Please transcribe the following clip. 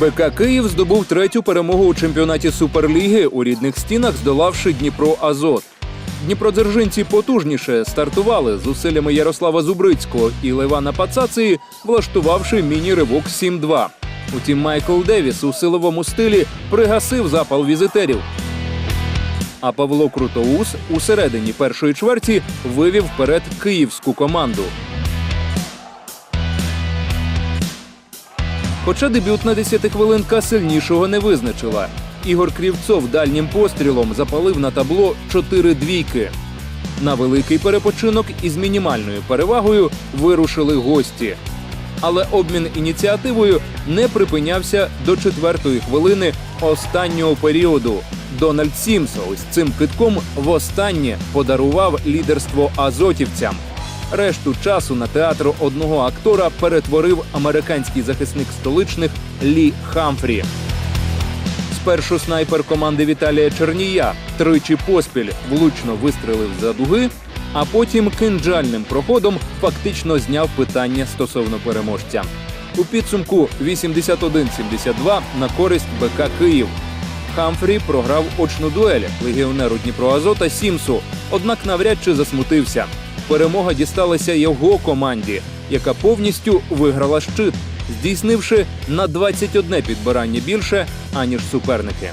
БК Київ здобув третю перемогу у чемпіонаті Суперліги у рідних стінах, здолавши Дніпро Азот. Дніпродзержинці потужніше стартували з усиллями Ярослава Зубрицького і Левана Пацації, влаштувавши міні-ривок 7-2. Утім, Майкл Девіс у силовому стилі пригасив запал візитерів. А Павло Крутоус у середині першої чверті вивів вперед київську команду. Хоча дебютна десятихвилинка сильнішого не визначила. Ігор Крівцов дальнім пострілом запалив на табло чотири двійки. На великий перепочинок із мінімальною перевагою вирушили гості. Але обмін ініціативою не припинявся до четвертої хвилини останнього періоду. Дональд Сімсо ось цим китком востаннє подарував лідерство азотівцям. Решту часу на театр одного актора перетворив американський захисник столичних Лі Хамфрі. Спершу снайпер команди Віталія Чернія тричі поспіль влучно вистрелив за дуги, а потім кинджальним проходом фактично зняв питання стосовно переможця. У підсумку 81-72 на користь БК Київ. Хамфрі програв очну дуель легіонеру Дніпроазота Сімсу, однак навряд чи засмутився. Перемога дісталася його команді, яка повністю виграла щит, здійснивши на 21 підбирання більше, аніж суперники.